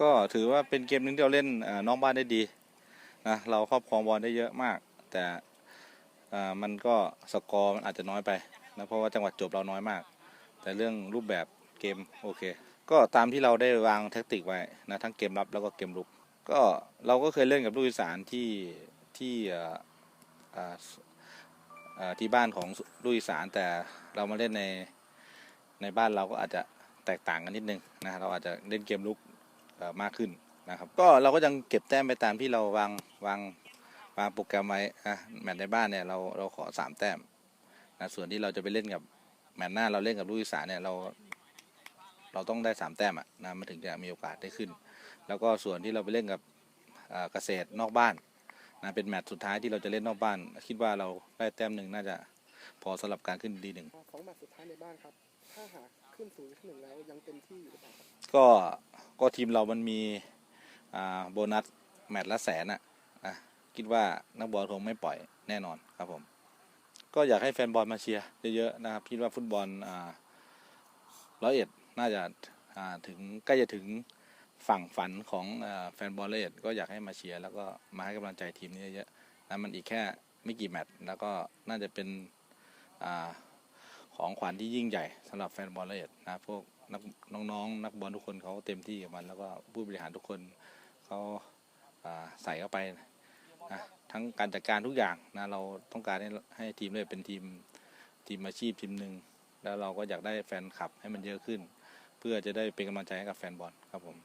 ก็ถือว่าเป็นเกมหนึ่งที่เราเล่นเอ่อนอกบ้านได้ดีนะเราครอบครองบอลได้เยอะมาก แต่มันก็สกอร์มันอาจจะน้อยไปนะเพราะว่าจังหวะจบเราน้อยมาก แต่เรื่องรูปแบบเกมโอเค ก็ตามที่เราได้วางแท็กติกไว้นะทั้งเกมรับแล้วก็เกมรุกก็เราก็เคยเล่นกับลูกอีสานที่ที่ที่บ้านของลูกอีสานแต่เรามาเล่นในในบ้านเราก็อาจจะ แตกต่างกันนิดนึงนะเราอาจจะเล่นเกมลุกมากขึ้นนะครับ ก็เราก็ยังเก็บแต้มไปตามที่เราวางวางวางโปรแกรมไว้นะแมตช์ในบ้านเนี่ยเราเราขอสามแต้มนะส่วนที่เราจะไปเล่นกับแมตช์หน้าเราเล่นกับลูกอีสานเนี่ยเรา เราต้องได้สามแต้มอะนะมันถึงจะมีโอกาสได้ขึ้น แล้วก็ส่วนที่เราไปเล่นกับเอ่อเกษตรนอกบ้านนะเป็นแมตช์สุดท้ายที่เราจะเล่นนอกบ้าน คิดว่าเราได้แต้มหนึ่งน่าจะพอสำหรับการขึ้นดีหนึ่งสองแมตช์สุดท้ายในบ้านครับ ถ้าหากขึ้นศูนย์หนึ่งแล้วยังเต็มที่อยู่หรือเปล่าก็ก็ทีมเรามันมีอ่าโบนัสแมตช์ละแสนอะนะคิดว่านักบอลคงไม่ปล่อยแน่นอนครับผม ก็อยากให้แฟนบอลมาเชียร์เยอะๆนะครับคิดว่าฟุตบอลอ่าร้อยเอ็ดน่าจะอ่าถึงใกล้จะถึงฝั่งฝันของอาแฟนบอลร้อยเอ็ดก็อยากให้มาเชียร์แล้วก็มาให้กำลังใจทีมนี้เยอะๆนะมันอีกแค่ไม่กี่แมตช์แล้วก็น่าจะเป็นอา ของขวัญที่ยิ่งใหญ่สำหรับแฟนบอลร้อยเอ็ดนะพวกนักน้องๆนักบอลทุกคนเขาเต็มที่กับมัน แล้วก็ผู้บริหารทุกคนเขาอ่าใส่เข้าไปนะทั้งการจัดการทุกอย่างนะเราต้องการให้ให้ทีมเลยเป็นทีมทีมอาชีพทีมหนึ่งแล้วเราก็อยากได้แฟนคลับให้มันเยอะขึ้น เพื่อจะได้เป็นกำลังใจให้กับแฟนบอลครับผม